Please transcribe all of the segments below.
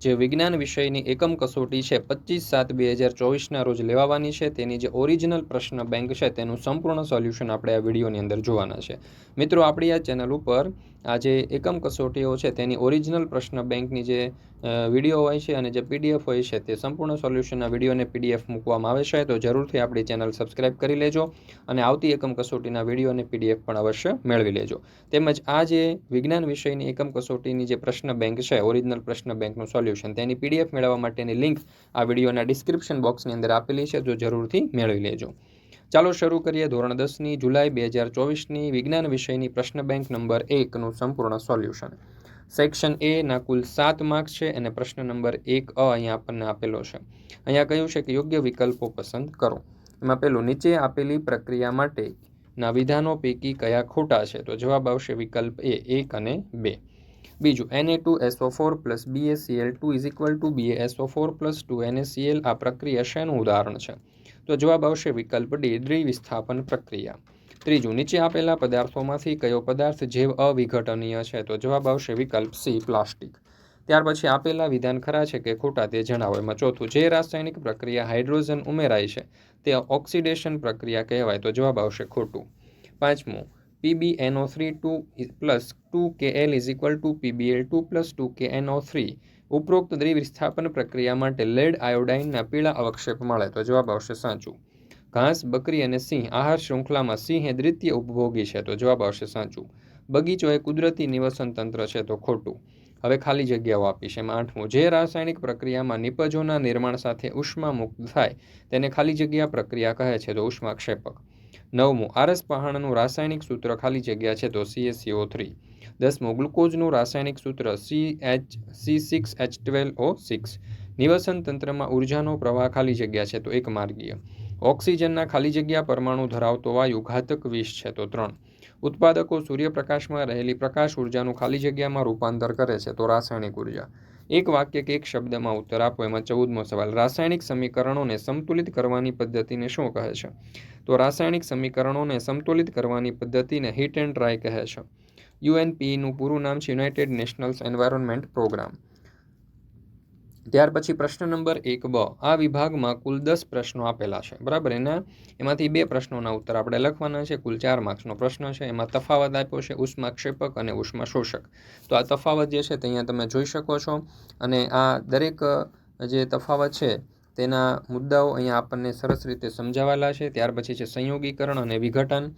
જે વિજ્ઞાન વિષયની એકમ કસોટી છે, પચીસ સાત બે હજાર ચોવીસના રોજ લેવાવાની છે. તેની જે ઓરિજિનલ પ્રશ્ન બેંક છે, તેનું સંપૂર્ણ સોલ્યુશન આપણે આ વિડીયોની અંદર જોવાના છે. મિત્રો, આપણી આ ચેનલ ઉપર આ જે એકમ કસોટીઓ છે, તેની ઓરિજિનલ પ્રશ્ન બેંકની જે વીડિયો હોય છે અને જે પીડીએફ હોય છે, તે સંપૂર્ણ સોલ્યુશનના વિડીયોને પીડીએફ મૂકવામાં આવે છે. તો જરૂરથી આપણી ચેનલ સબસ્ક્રાઇબ કરી લેજો અને આવતી એકમ કસોટીના વીડિયો અને પીડીએફ પણ અવશ્ય મેળવી લેજો. તેમજ આ જે વિજ્ઞાન વિષયની એકમ કસોટીની જે પ્રશ્ન બેંક છે, ઓરિજિનલ પ્રશ્ન બેંકનું સોલ્યુશન તેની પીડીએફ મેળવવા માટેની લિંક આ વિડીયોના ડિસ્ક્રિપ્શન બોક્સની અંદર આપેલી છે તો જરૂરથી મેળવી લેજો. ચાલો શરૂ કરીએ ધોરણ દસની જુલાઈ બે હજાર ચોવીસની વિજ્ઞાન વિષયની પ્રશ્ન બેંક નંબર એકનું સંપૂર્ણ સોલ્યુશન. સેક્શન એ ના કુલ સાત માર્ક્સ છે અને પ્રશ્ન નંબર એક અ અહીંયા આપણને આપેલો છે. અહીંયા કહ્યું છે કે યોગ્ય વિકલ્પો પસંદ કરો. એમાં પેલું, નીચે આપેલી પ્રક્રિયા માટે ના વિધાનો પૈકી કયા ખોટા છે? તો જવાબ આવશે વિકલ્પ એ એક અને બે. બીજું N A two S O four plus B A C L two is equal to B S O four plus two N A C L આ પ્રક્રિયા શેનું ઉદાહરણ છે? તો જવાબ આવશે વિકલ્પ ડી, દ્વિવિસ્થાપન પ્રક્રિયા. ત્રીજું, નીચે આપેલા પદાર્થોમાંથી કયો પદાર્થ જૈવ અવિઘટનીય છે? તો જવાબ આવશે વિકલ્પ સી, પ્લાસ્ટિક. ત્યાર પછી આપેલા વિધાન ખરા છે કે ખોટા તે જણાવો એમાં ચોથું, જે રાસાયણિક પ્રક્રિયા હાઇડ્રોજન ઉમેરાય છે, તે ઓક્સિડેશન પ્રક્રિયા કહેવાય, તો જવાબ આવશે ખોટું. પાંચમું P B N O three two plus two K L is equal to P B L two plus two K N O three ઉપરોક્ત દ્વિવિસ્થાપન પ્રક્રિયા માટે લેડ આયોડાઇનના પીળા અવક્ષેપ મળે તો જવાબ આવશે સાચું. ઘાસ, બકરી અને સિંહ, આહાર શૃંખલામાં સિંહ એ દ્વિતીય ઉપભોગી છે તો જવાબ આવશે સાચું. બગીચો એ કુદરતી નિવસન તંત્ર છે તો ખોટું. હવે ખાલી જગ્યાઓ આપી છે. એમાં આઠમું, જે રાસાયણિક પ્રક્રિયામાં નિપજોના નિર્માણ સાથે ઉષ્મા મુક્ત થાય તેને ખાલી જગ્યા પ્રક્રિયા કહે છે તો ઉષ્માક્ષેપક. નવમું આરસ પહાણનું રાસાયણિક સૂત્ર ખાલી જગ્યા છે તો સીએસસીઓ થ્રી દસમું, ગ્લુકોઝનું રાસાયણિક સૂત્ર C H C six H twelve O six નિવસન તંત્રમાં ઉર્જાનો પ્રવાહ ખાલી જગ્યા છે તો એક માર્ગીય ઓક્સિજનના ખાલી જગ્યા પરમાણુ ધરાવતો વાયુ ઘાતક વિષ છે તો ત્રણ. ઉત્પાદકો સૂર્યપ્રકાશમાં રહેલી પ્રકાશ ઉર્જાનું ખાલી જગ્યામાં રૂપાંતર કરે છે તો રાસાયણિક ઊર્જા. એક વાક્ય કે એક શબ્દમાં ઉત્તર આપો, એમાં ચૌદમો સવાલ. રાસાયણિક સમીકરણોને સંતુલિત કરવાની પદ્ધતિને શું કહે છે? તો રાસાયણિક સમીકરણોને સંતુલિત કરવાની પદ્ધતિને હિટ એન્ડ ટ્રાય કહે છે. યુએનપીનું પૂરું નામ છે યુનાઇટેડ નેશનલ્સ એન્વાયરમેન્ટ પ્રોગ્રામ. ત્યાર પછી પ્રશ્ન નંબર એક બ. આ વિભાગમાં કુલ દસ પ્રશ્નો આપેલા છે. બરાબર? એના, એમાંથી બે પ્રશ્નોના ઉત્તર આપણે લખવાના છે. કુલ ચાર માર્ક્સનો પ્રશ્ન છે. એમાં તફાવત આપ્યો છે ઉષ્માક્ષેપક અને ઉષ્મા શોષક તો આ તફાવત જે છે તે અહીંયા તમે જોઈ શકો છો. અને આ દરેક જે તફાવત છે તેના મુદ્દાઓ અહીંયા આપણને સરસ રીતે સમજાવેલા છે. ત્યાર પછી છે સંયોગીકરણ અને વિઘટન.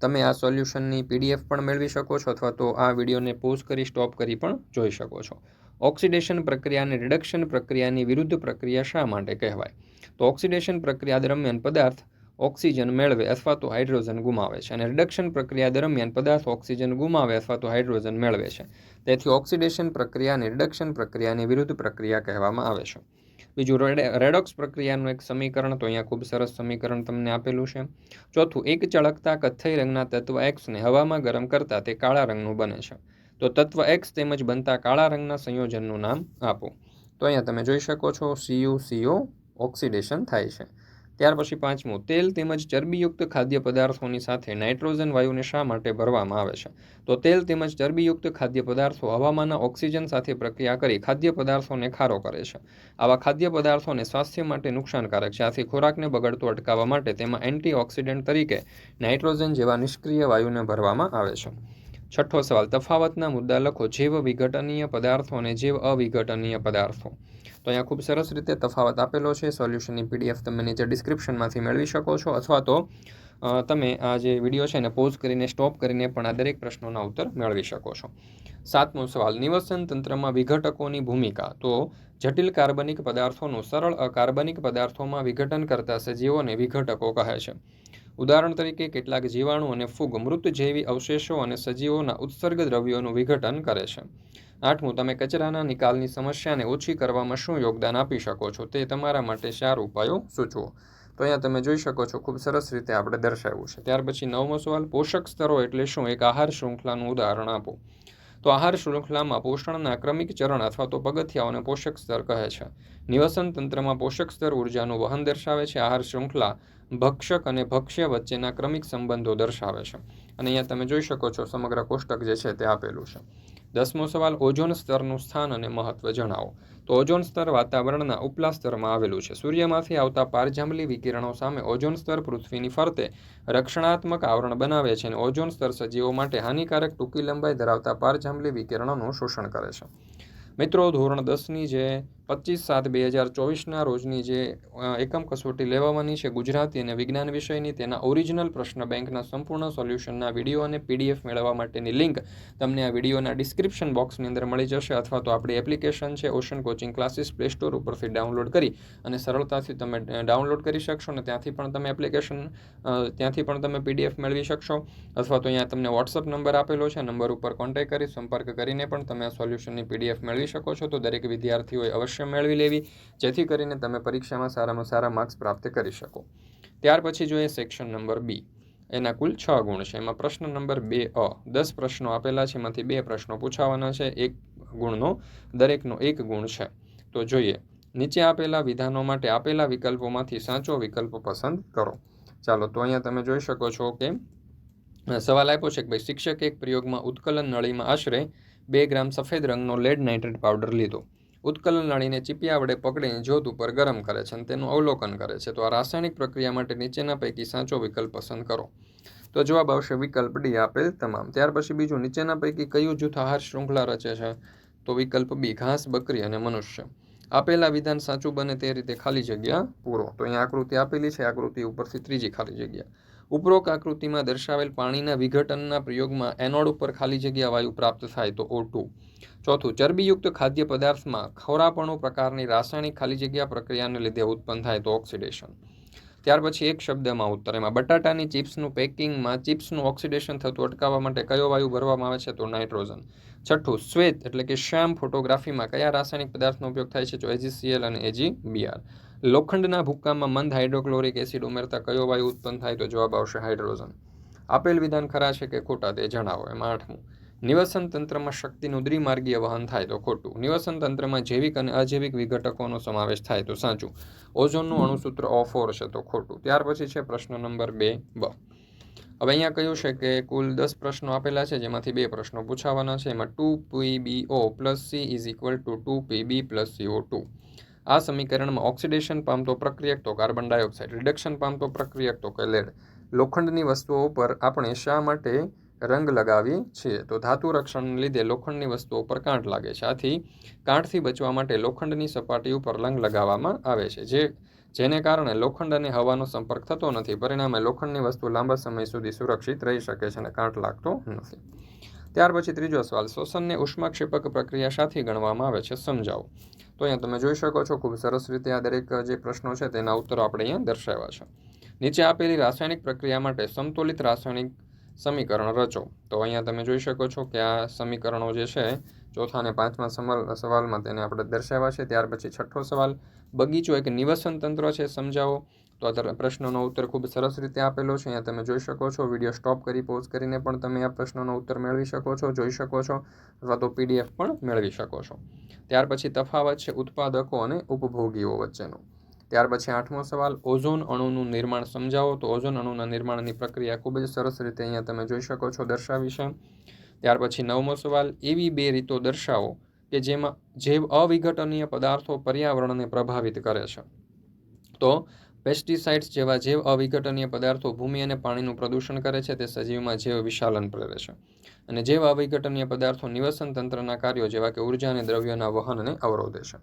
તમે આ સોલ્યુશનની પીડીએફ પણ મેળવી શકો છો અથવા તો આ વિડીયોને પોઝ કરી, સ્ટોપ કરી પણ જોઈ શકો છો. ઓક્સિડેશન પ્રક્રિયા અને રિડક્શન પ્રક્રિયાની વિરુદ્ધ પ્રક્રિયા શા માટે કહેવાય? તો ઓક્સિડેશન પ્રક્રિયા દરમિયાન પદાર્થ ઓક્સિજન મેળવે અથવા તો હાઇડ્રોજન ગુમાવે છે અને રિડક્શન પ્રક્રિયા દરમિયાન પદાર્થ ઓક્સિજન ગુમાવે અથવા તો હાઇડ્રોજન મેળવે છે. તેથી ઓક્સિડેશન પ્રક્રિયા અને રિડક્શન પ્રક્રિયાની વિરુદ્ધ પ્રક્રિયા કહેવામાં આવે છે. બીજું રેડોક્સ પ્રક્રિયાનું એક સમીકરણ, તો અહીંયા ખૂબ સરસ સમીકરણ તમને આપેલું છે. ચોથું, એક ચળકતા કથ્થઈ રંગના તત્વ એક્સને હવામાં ગરમ કરતાં તે કાળા રંગનું બને છે. તો તત્વ એક્સ તેમજ બનતા કાળા રંગના સંયોજનનું નામ આપો. તો અહીંયા તમે જોઈ શકો છો સીયુ સીઓ ઓક્સિડેશન થાય છે. ત્યાર પછી પાંચમું, તેલ તેમજ ચરબીયુક્ત ખાદ્ય પદાર્થોની સાથે નાઇટ્રોજન વાયુને શા માટે ભરવામાં આવે છે? તો તેલ તેમજ ચરબીયુક્ત ખાદ્ય પદાર્થો હવામાંના ઓક્સિજન સાથે પ્રક્રિયા કરી ખાદ્ય પદાર્થોને ખારો કરે છે. આવા ખાદ્ય પદાર્થોને સ્વાસ્થ્ય માટે નુકસાનકારક છે. આથી ખોરાકને બગડતો અટકાવવા માટે તેમાં એન્ટીઓક્સિડન્ટ તરીકે નાઇટ્રોજન જેવા નિષ્ક્રિય વાયુને ભરવામાં આવે છે. છઠ્ઠો સવાલ, તફાવતના મુદ્દા લખો. જેવ વિઘટનીય પદાર્થો અને જેવ અવિઘટનીય પદાર્થો. તો અહીંયા ખૂબ સરસ રીતે તફાવત આપેલો છે. સોલ્યુશનની પીડીએફ તમે નીચે ડિસ્ક્રિપ્શનમાંથી મેળવી શકો છો. અથવા તો તમે આ જે વીડિયો છે એને પોઝ કરીને, સ્ટોપ કરીને પણ આ દરેક પ્રશ્નોના ઉત્તર મેળવી શકો છો. સાતમો સવાલ, નિવસન તંત્રમાં વિઘટકોની ભૂમિકા. તો, જટિલ કાર્બનિક પદાર્થોનું સરળ અકાર્બનિક પદાર્થોમાં વિઘટન કરતા સજીવોને વિઘટકો કહે છે. ઉદાહરણ તરીકે, કેટલાક જીવાણુ અને ફૂગ મૃત જેવી અવશેષો અને સજીવોના ઉત્સર્ગ દ્રવ્યોનું વિઘટન કરે છે. આઠમું, તમે કચરાના નિકાલની સમસ્યાને ઓછી કરવામાં શું યોગદાન આપી શકો છો? તે તમારા માટે ચાર ઉપાયો સૂચવો. તો અહીંયા તમે જોઈ શકો છો, ખૂબ સરસ રીતે આપણે દર્શાવ્યું છે. ત્યાર પછી નવમો સવાલ, પોષક સ્તરો એટલે શું? એક આહાર શૃંખલાનું ઉદાહરણ આપો. તો આહાર શૃંખલામાં પોષણના ક્રમિક ચરણ અથવા તો પગથિયાઓને પોષક સ્તર કહે છે. નિવસન તંત્રમાં પોષક સ્તર ઉર્જાનું વહન દર્શાવે છે. આહાર શૃંખલા ભક્ષક અને ભક્ષ્ય વચ્ચેના ક્રમિક સંબંધો દર્શાવે છે. અને અહીંયા તમે જોઈ શકો છો, સમગ્ર કોષ્ટક જે છે તે આપેલું છે. દસમો સવાલ, ઓઝોન સ્તરનું સ્થાન અને મહત્વ જણાવો. તો ઓઝોન સ્તર વાતાવરણના ઉપલા સ્તરમાં આવેલું છે. સૂર્યમાંથી આવતા પારજાંબલી વિકિરણો સામે ઓઝોન સ્તર પૃથ્વીની ફરતે રક્ષણાત્મક આવરણ બનાવે છે અને ઓઝોન સ્તર સજીવો માટે હાનિકારક ટૂંકી લંબાઈ ધરાવતા પારજાંબલી વિકિરણોનું શોષણ કરે છે. મિત્રો, ધોરણ દસની જે પચીસ સાત બે હજાર ચોવીસના રોજની જે એકમ કસોટી લેવાવાની છે ગુજરાતી અને વિજ્ઞાન વિષયની, તેના ઓરિજિનલ પ્રશ્ન બેંકના સંપૂર્ણ સોલ્યુશનના વીડિયો અને પીડીએફ મેળવવા માટેની લિંક તમને આ વિડીયોના ડિસ્ક્રિપ્શન બોક્સની અંદર મળી જશે અથવા તો આપણી એપ્લિકેશન છે ocean coaching classes play store ઉપરથી ડાઉનલોડ કરી અને સરળતાથી તમે ડાઉનલોડ કરી શકશો અને ત્યાંથી પણ તમે એપ્લિકેશન ત્યાંથી પણ તમે પીડીએફ મેળવી શકશો અથવા તો અહીંયા તમને વોટ્સઅપ નંબર આપેલો છે, નંબર ઉપર કોન્ટેક્ટ કરી સંપર્ક કરીને પણ તમે આ સોલ્યુશનની પીડીએફ મેળવી શકો છો. તો દરેક વિદ્યાર્થીઓએ અવશ્ય અવશ્ય મેળવી લેવી, જેથી કરીને તમે પરીક્ષામાં સારામાં સારા માર્ક્સ પ્રાપ્ત કરી શકો. ત્યાર પછી જોઈએ સેક્શન નંબર બી એના કુલ છ ગુણ છે. એમાં પ્રશ્ન નંબર બે અ, દસ પ્રશ્નો આપેલા છે. એમાંથી બે પ્રશ્નો પૂછાવાના છે. એક ગુણનો, દરેકનો એક ગુણ છે. તો જોઈએ, નીચે આપેલા વિધાનો માટે આપેલા વિકલ્પોમાંથી સાચો વિકલ્પ પસંદ કરો. ચાલો, તો અહીંયા તમે જોઈ શકો છો કે સવાલ આપ્યો છે કે ભાઈ, શિક્ષક એક પ્રયોગમાં ઉત્કલન નળીમાં આશરે બે ગ્રામ સફેદ રંગનો લેડ નાઇટ્રેટ પાવડર લીધો. ઉત્કલન લણીને ચીપિયા વડે પકડીને જ્યોત ઉપર ગરમ કરે છે અને તેનું અવલોકન કરે છે. તો આ રાસાયણિક પ્રક્રિયા માટે નીચેના પૈકી સાચો વિકલ્પ પસંદ કરો. તો જવાબ આવશે વિકલ્પ ડી આપેલ તમામ. ત્યાર પછી બીજું, નીચેના પૈકી કયું જૂથ આહાર શૃંખલા રચે છે? તો વિકલ્પ બી, ઘાસ, બકરી અને મનુષ્ય. આપેલા વિધાન સાચું બને તે રીતે ખાલી જગ્યા પૂરો. તો અહીંયા આકૃતિ આપેલી છે, આકૃતિ ઉપરથી ત્રીજી ખાલી જગ્યા. ઉપરોક્ત આકૃતિમાં દર્શાવેલ પાણીના વિઘટનના પ્રયોગમાં એનોડ ઉપર ખાલી જગ્યા વાયુ પ્રાપ્ત થાય તો ઓ ચોથું, ચરબીયુક્ત ખાદ્ય પદાર્થમાં ખોરાપણો પ્રકારની રાસાયણિક ખાલી જગ્યા પ્રક્રિયાને લીધે ઉત્પન્ન થાય તો ઓક્સિડેશન. ત્યાર પછી એક શબ્દમાં ઉત્તર, એમાં બટાટાની ચિપ્સનું પેકિંગમાં ચિપ્સનું ઓક્સિડેશન થતું અટકાવવા માટે કયો વાયુ ભરવામાં આવે છે તો નાઇટ્રોજન. છઠ્ઠું, શ્વેત એટલે કે શ્યામ ફોટોગ્રાફીમાં કયા રાસાયણિક પદાર્થનો ઉપયોગ થાય છે તો એજીસીએલ અને એજી બીઆર લોખંડના ભૂક્કામાં મંદ હાઇડ્રોક્લોરિક એસિડ ઉમેરતા કયો વાયુ ઉત્પન્ન થાય તો જવાબ આવશે હાઇડ્રોજન. આપેલ વિધાન ખરા છે કે ખોટા તે જણાવો, એમાં આઠમું. નિવસન તંત્રમાં શક્તિનું દ્વિમાર્ગીય વહન થાય તો ખોટું. નિવસન તંત્રમાં જૈવિક અને અજૈવિક વિઘટકોનો સમાવેશ થાય તો સાચું. ઓઝોનનું અણુસૂત્ર ઓફોર છે તો ખોટું. ત્યાર પછી છે પ્રશ્ન નંબર બે, બ. હવે અહીંયા કહ્યું છે કે કુલ દસ પ્રશ્નો આપેલા છે, જેમાંથી બે પ્રશ્નો પૂછાવાના છે. એમાં two P B O plus C is equal to two P B plus C O two આ સમીકરણમાં ઓક્સિડેશન પામતો પ્રક્રિયક તો કાર્બન ડાયોક્સાઇડ, રિડક્શન પામતો પ્રક્રિયક તો કે લેડ લોખંડની વસ્તુઓ પર આપણે શા માટે રંગ લગાવીએ છીએ? તો ધાતુ રક્ષણને લીધે લોખંડની વસ્તુઓ પર કાંટ લાગે છે. આથી કાંટથી બચવા માટે લોખંડની સપાટી ઉપર રંગ લગાવવામાં આવે છે, જે, જેને કારણે લોખંડ અને હવાનો સંપર્ક થતો નથી. પરિણામે લોખંડની વસ્તુ લાંબા સમય સુધી સુરક્ષિત રહી શકે છે અને કાંટ લાગતો નથી. ત્યાર પછી ત્રીજો સવાલ, શ્વસનને ઉષ્માક્ષેપક પ્રક્રિયા સાથે ગણવામાં આવે છે, સમજાવો. તો અહીંયા તમે જોઈ શકો છો, ખૂબ સરસ રીતે આ દરેક જે પ્રશ્નો છે તેના ઉત્તરો આપણે અહીંયા દર્શાવ્યા છે. નીચે આપેલી રાસાયણિક પ્રક્રિયા માટે સમતુલિત રાસાયણિક સમીકરણ રચો. તો અહીંયા તમે જોઈ શકો છો કે આ સમીકરણો જે છે, ચોથા અને પાંચમા સવાલમાં તેને આપણે દર્શાવ્યા છે. ત્યાર પછી છઠ્ઠો સવાલ, બગીચો એક નિવસન તંત્ર છે, સમજાવો. તો આ પ્રશ્નનો ઉત્તર ખૂબ સરસ રીતે આપેલો છે. અહીંયા તમે જોઈ શકો છો, વીડિયો સ્ટોપ કરી, પોઝ કરીને પણ તમે આ પ્રશ્નનો ઉત્તર મેળવી શકો છો, જોઈ શકો છો, અથવા તો પીડીએફ પણ મેળવી શકો છો. ત્યાર પછી તફાવત છે ઉત્પાદકો અને ઉપભોગીઓ વચ્ચેનો. ત્યાર પછી આઠમો સવાલ, ઓઝોન અણુનું નિર્માણ સમજાવો. તો ઓઝોન અણુના નિર્માણની પ્રક્રિયા ખૂબ જ સરસ રીતે અહીંયા તમે જોઈ શકો છો દર્શાવી છે. ત્યાર પછી નવમો સવાલ, એવી બે રીતો દર્શાવો કે જેમાં જે અવિઘટનીય પદાર્થો પર્યાવરણને પ્રભાવિત કરે છે. તો પેસ્ટિસાઇડ્સ જેવા જૈવ અવિઘટનીય પદાર્થો ભૂમિ અને પાણીનું પ્રદૂષણ કરે છે, તે સજીવમાં જૈવ વિશાલન પ્રેરે છે. અને જૈવ અવિઘટનીય પદાર્થો નિવસન તંત્રના કાર્યો જેવા કે ઊર્જા અને દ્રવ્યોના વહનને અવરોધે છે.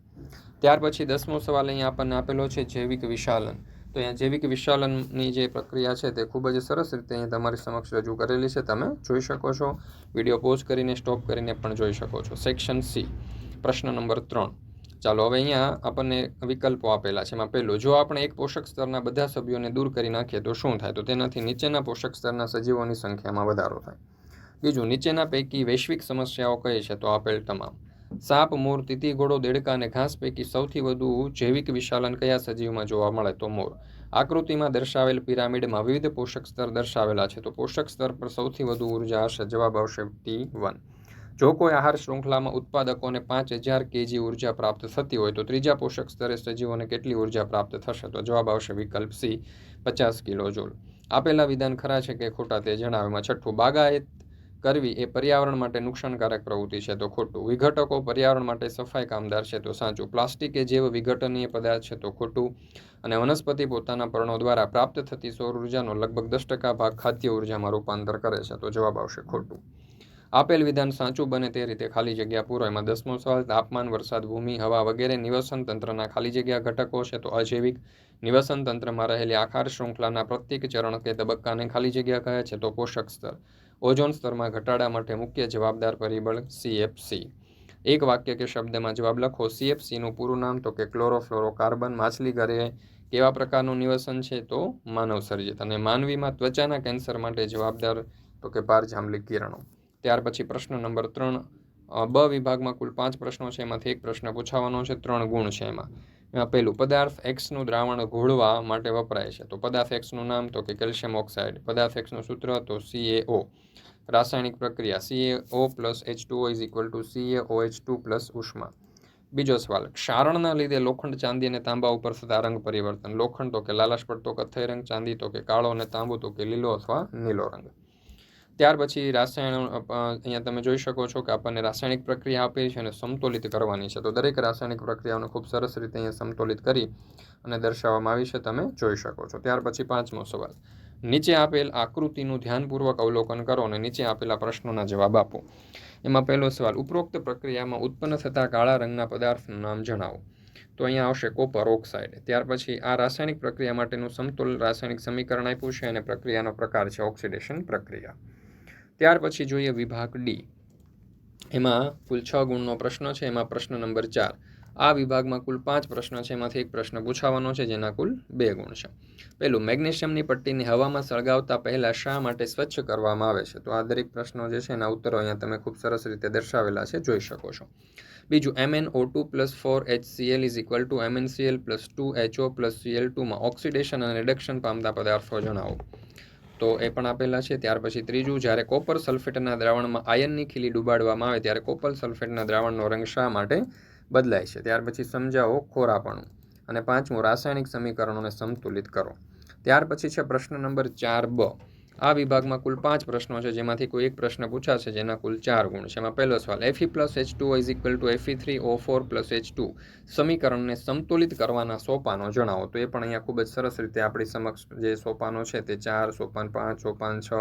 ત્યાર પછી દસમો સવાલ અહીંયા આપણને આપેલો છે, જૈવિક વિશાલન. તો અહીંયા જૈવિક વિશાલનની જે પ્રક્રિયા છે, તે ખૂબ જ સરસ રીતે અહીંયા તમારી સમક્ષ રજૂ કરેલી છે, તમે જોઈ શકો છો. વીડિયો પોઝ કરીને, સ્ટોપ કરીને પણ જોઈ શકો છો. સેક્શન સી, પ્રશ્ન નંબર ત્રણ. ચાલો, હવે અહીંયા આપણને વિકલ્પો આપેલા છે. એમાં પહેલો, જો આપણે એક પોષક સ્તરના બધા સભ્યોને દૂર કરી નાખીએ, તો શું થાય? તો તેનાથી નીચેના પોષક સ્તરના સજીવોની સંખ્યામાં વધારો થાય. બીજું, નીચેના પૈકી વૈશ્વિક સમસ્યાઓ કઈ છે? તો આપેલ તમામ. સાપ, મોર તીતી ઘોડો, દેડકા અને ઘાસ પૈકી સૌથી વધુ જૈવિક વિશાલન કયા સજીવમાં જોવા મળે તો મોર. આકૃતિમાં દર્શાવેલ પિરામિડમાં વિવિધ પોષક સ્તર દર્શાવેલા છે. તો પોષક સ્તર પર સૌથી વધુ ઊર્જા હશે? જવાબ આવશે ટી વન. જો કોઈ આહાર શૃંખલામાં ઉત્પાદકોને પાંચ હજાર કેજી ઊર્જા પ્રાપ્ત થતી હોય તો ત્રીજા પોષક સ્તરે સજીવોને કેટલી ઊર્જા પ્રાપ્ત થશે? તો જવાબ આવશે વિકલ્પ સી, પચાસ કિલો જૂલ. આપેલા વિધાન ખરા છે કે ખોટા તે જણાવેમાં છઠ્ઠું, બાગાયત કરવી એ પર્યાવરણ માટે નુકસાનકારક પ્રવૃત્તિ છે. તો ખોટું, વિઘટકો પર્યાવરણ માટે સફાઈ કામદાર છે. તો સાચું, પ્લાસ્ટિક એ જેવ વિઘટનીય પદાર્થ છે. તો ખોટું અને વનસ્પતિ પોતાના પર્ણો દ્વારા પ્રાપ્ત થતી સૌર ઉર્જાનો લગભગ દસ ટકા ભાગ ખાદ્ય ઉર્જામાં રૂપાંતર કરે છે. તો જવાબ આવશે ખોટું. આપેલ વિધાન સાચું બને તે રીતે ખાલી જગ્યા પૂરો. એમાં દસમો સવાલ, તાપમાન, વરસાદ, ભૂમિ, હવા વગેરે નિવસન તંત્રના ખાલી જગ્યા ઘટકો છે તો અજૈવિક નિવસન તંત્રમાં રહેલી આકાર શૃંખલાના પ્રત્યેક ચરણ કે તબક્કાને ખાલી જગ્યા કહે છે તો પોષક સ્તર. ઓઝોન સ્તરમાં ઘટાડા માટે મુખ્ય જવાબદાર પરિબળ સીએફસી એક વાક્ય કે શબ્દમાં જવાબ લખો. સીએફસીનું પૂરું નામ તો કે ક્લોરોફ્લોરોકાર્બન. માછલી ઘરે કેવા પ્રકારનું નિવસન છે તો માનવ સર્જિત અને માનવીમાં ત્વચાના કેન્સર માટે જવાબદાર તો કે પારજાંબલી કિરણો. ત્યાર પછી પ્રશ્ન નંબર ત્રણ બ વિભાગમાં કુલ પાંચ પ્રશ્નો છે. એમાંથી એક પ્રશ્ન પૂછાવાનો છે. ત્રણ ગુણ છે એમાં. એમાં પહેલું, પદાર્થ એક્સનું દ્રાવણ ઘોળવા માટે વપરાય છે. તો પદાર્થ એક્સનું નામ તો કે કેલ્શિયમ ઓક્સાઇડ. પદાર્થ એક્સનું સૂત્ર તો સીએઓ રાસાયણિક પ્રક્રિયા C A O plus H two is equal to C A O H two plus ઉષ્મા. બીજો સવાલ, ક્ષારણના લીધે લોખંડ ચાંદી અને તાંબા ઉપર થતા રંગ પરિવર્તન. લોખંડ તો કે લાલાશ પડતો કથ્થઈ રંગ, ચાંદી તો કે કાળો અને તાંબુ તો કે લીલો અથવા નીલો રંગ. ત્યાર પછી રાસાયણ અહીંયા તમે જોઈ શકો છો કે આપણને રાસાયણિક પ્રક્રિયા આપેલી છે અને સમતોલિત કરવાની છે. તો દરેક રાસાયણિક પ્રક્રિયાઓને ખૂબ સરસ રીતે અહીંયા સમતોલિત કરી અને દર્શાવવામાં આવી છે, તમે જોઈ શકો છો. ત્યાર પછી પાંચમો સવાલ. નીચે આપેલ આકૃતિનું ધ્યાનપૂર્વક અવલોકન કરો અને નીચે આપેલા પ્રશ્નોના જવાબ આપો. એમાં પહેલો સવાલ, ઉપરોક્ત પ્રક્રિયામાં ઉત્પન્ન થતા કાળા રંગના પદાર્થનું નામ જણાવો. તો અહીંયા આવશે કોપર ઓક્સાઇડ. ત્યાર પછી આ રાસાયણિક પ્રક્રિયા માટેનું સમતુલ રાસાયણિક સમીકરણ આપ્યું છે અને પ્રક્રિયાનો પ્રકાર છે ઓક્સિડેશન પ્રક્રિયા. ત્યાર પછી જોઈએ વિભાગ ડી. એમાં કુલ છ ગુણનો પ્રશ્ન છે, એમાં પ્રશ્ન નંબર ચાર. આ વિભાગમાં કુલ પાંચ પ્રશ્ન છે, એમાંથી એક પ્રશ્ન પૂછાવાનો છે, જેના કુલ બે ગુણ છે. પહેલું, મેગ્નેશિયમની પટ્ટીને હવામાં સળગાવતા પહેલાં શા માટે સ્વચ્છ કરવામાં આવે છે? તો આ દરેક પ્રશ્નો જે છે એના ઉત્તરો અહીંયા તમે ખૂબ સરસ રીતે દર્શાવેલા છે, જોઈ શકો છો. બીજું M N O two plus four H C L is equal to M N C L plus two H O plus C L ટુમાં oxidation અને રિડક્શન પામતા પદાર્થો જણાવો. તો એ પણ આપેલા છે. ત્યાર પછી ત્રીજું, જ્યારે કોપર સલ્ફેટના દ્રાવણમાં આયનની ખીલી ડુબાડવામાં આવે, ત્યારે કોપર સલ્ફેટના દ્રાવણનો રંગ શા માટે બદલાય છે? ત્યાર પછી સમજાવો ખોરાપણું. અને પાંચમું, રાસાયણિક સમીકરણોને સંતુલિત કરો. ત્યાર પછી છે પ્રશ્ન નંબર ચાર બ. આ વિભાગમાં કુલ પાંચ પ્રશ્નો છે, જેમાંથી કોઈ એક પ્રશ્ન પૂછાશે જેના કુલ ચાર ગુણ છે. એમાં પહેલો સવાલ F E plus H two is equal to F E three O four plus H two સમીકરણને સંતુલિત કરવાના સોપાનો જણાવો. તો એ પણ અહીંયા ખૂબ જ સરસ રીતે આપણી સમક્ષ જે સોપાનો છે તે ચાર, સોપાન પાંચ, સોપાન છ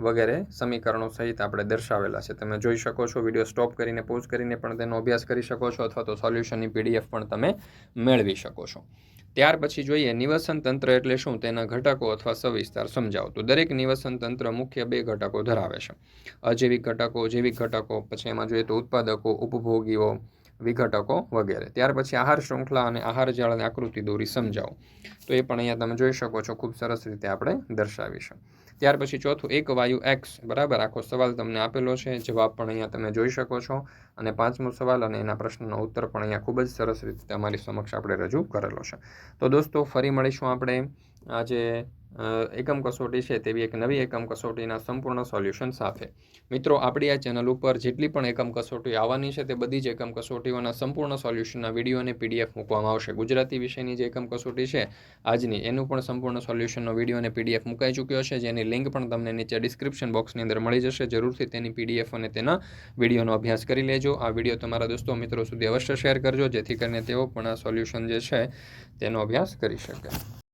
વગેરે સમીકરણો સહિત આપણે દર્શાવેલા છે. તમે જોઈ શકો છો, વીડિયો સ્ટોપ કરીને, પોઝ કરીને પણ તેનો અભ્યાસ કરી શકો છો અથવા તો સોલ્યુશનની પીડીએફ પણ તમે મેળવી શકો છો. ત્યાર પછી જોઈએ નિવસન તંત્ર એટલે શું? તેના ઘટકો અથવા સવિસ્તાર સમજાવો તો દરેક નિવસન તંત્ર મુખ્ય બે ઘટકો ધરાવે છે. અજૈવિક ઘટકો, જૈવિક ઘટકો, પછી એમાં જોઈએ તો ઉત્પાદકો, ઉપભોગીઓ વિઘટકો વગેરે. ત્યાર પછી આહાર શૃંખલા અને આહાર જાળની આકૃતિ દોરી સમજાવો. તો એ પણ અહીંયા તમે જોઈ શકો છો, ખૂબ સરસ રીતે આપણે દર્શાવીશું ત્યાર પછી ચોથું, એક વાયુ એક્સ બરાબર? આખો સવાલ તમને આપેલો છે, જવાબ પણ અહીંયા તમે જોઈ શકો છો. અને પાંચમો સવાલ અને એના પ્રશ્નનો ઉત્તર પણ અહીંયા ખૂબ જ સરસ રીતે તમારી સમક્ષ આપણે રજૂ કરેલો છે. તો દોસ્તો, ફરી મળીશું આપણે. આજે એકમ કસોટી છે તેવી એક નવી એકમ કસોટીના સંપૂર્ણ સોલ્યુશન સાથે. મિત્રો, આપણી આ ચેનલ ઉપર જેટલી પણ એકમ કસોટી આવવાની છે તે બધી જ એકમ કસોટીઓના સંપૂર્ણ સોલ્યુશનના વીડિયો અને પીડીએફ મૂકવામાં આવશે. ગુજરાતી વિષયની જે એકમ કસોટી છે આજની, એનું પણ સંપૂર્ણ સોલ્યુશનનો વીડિયો અને પીડીએફ મુકાઈ ચૂક્યો છે. જેની લિંક પણ તમને નીચે ડિસ્ક્રિપ્શન બોક્સની અંદર મળી જશે. જરૂરથી તેની પીડીએફ અને તેના વિડીયોનો અભ્યાસ કરી લેજો. આ વીડિયો તમારા દોસ્તો, મિત્રો સુધી અવશ્ય શેર કરજો, જેથી કરીને તેઓ પણ આ સોલ્યુશન જે છે તેનો અભ્યાસ કરી શકે.